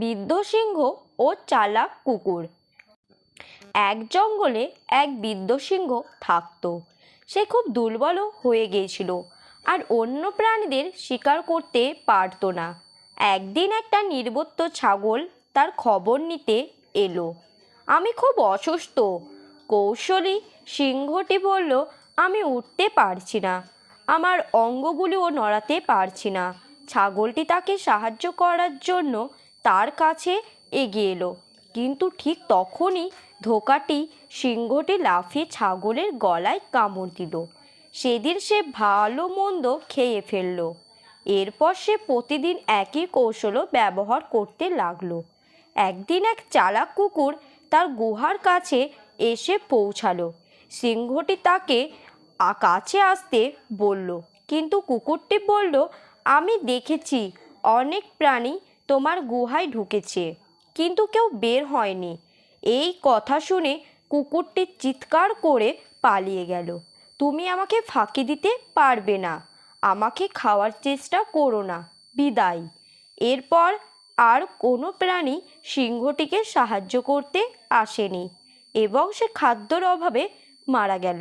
বৃদ্ধ সিংহ ও চালাক কুকুর। এক জঙ্গলে এক বৃদ্ধ সিংহ থাকতো। সে খুব দুর্বলও হয়ে গিয়েছিল আর অন্য প্রাণীদের শিকার করতে পারতো না। একদিন একটা নির্বত্ত ছাগল তার খবর নিতে এলো। আমি খুব অসুস্থ কৌশলী সিংহটি বলল। আমি উঠতে পারছি না, আমার অঙ্গগুলিও নড়াতে পারছি না। ছাগলটি তাকে সাহায্য করার জন্য তার কাছে এগিয়ে এলো। কিন্তু ঠিক তখনই ধোকাটি সিংহটি লাফিয়ে ছাগলের গলায় কামড় দিল। সেদিন সে ভালো মন্দ খেয়ে ফেলল। এরপর সে প্রতিদিন একই কৌশলও ব্যবহার করতে লাগল। একদিন এক চালাক কুকুর তার গুহার কাছে এসে পৌঁছালো। সিংহটি তাকে কাছে আসতে বলল, কিন্তু কুকুরটি বলল, আমি দেখেছি, অনেক প্রাণী তোমার গুহায় ঢুকেছে, কিন্তু কেউ বের হয়নি। এই কথা শুনে কুকুরটি চিৎকার করে পালিয়ে গেল। তুমি আমাকে ফাঁকি দিতে পারবে না, আমাকে খাওয়ার চেষ্টা করো না, বিদায়। এরপর আর কোনো প্রাণী সিংহটিকে সাহায্য করতে আসেনি এবং সে খাদ্যর অভাবে মারা গেল।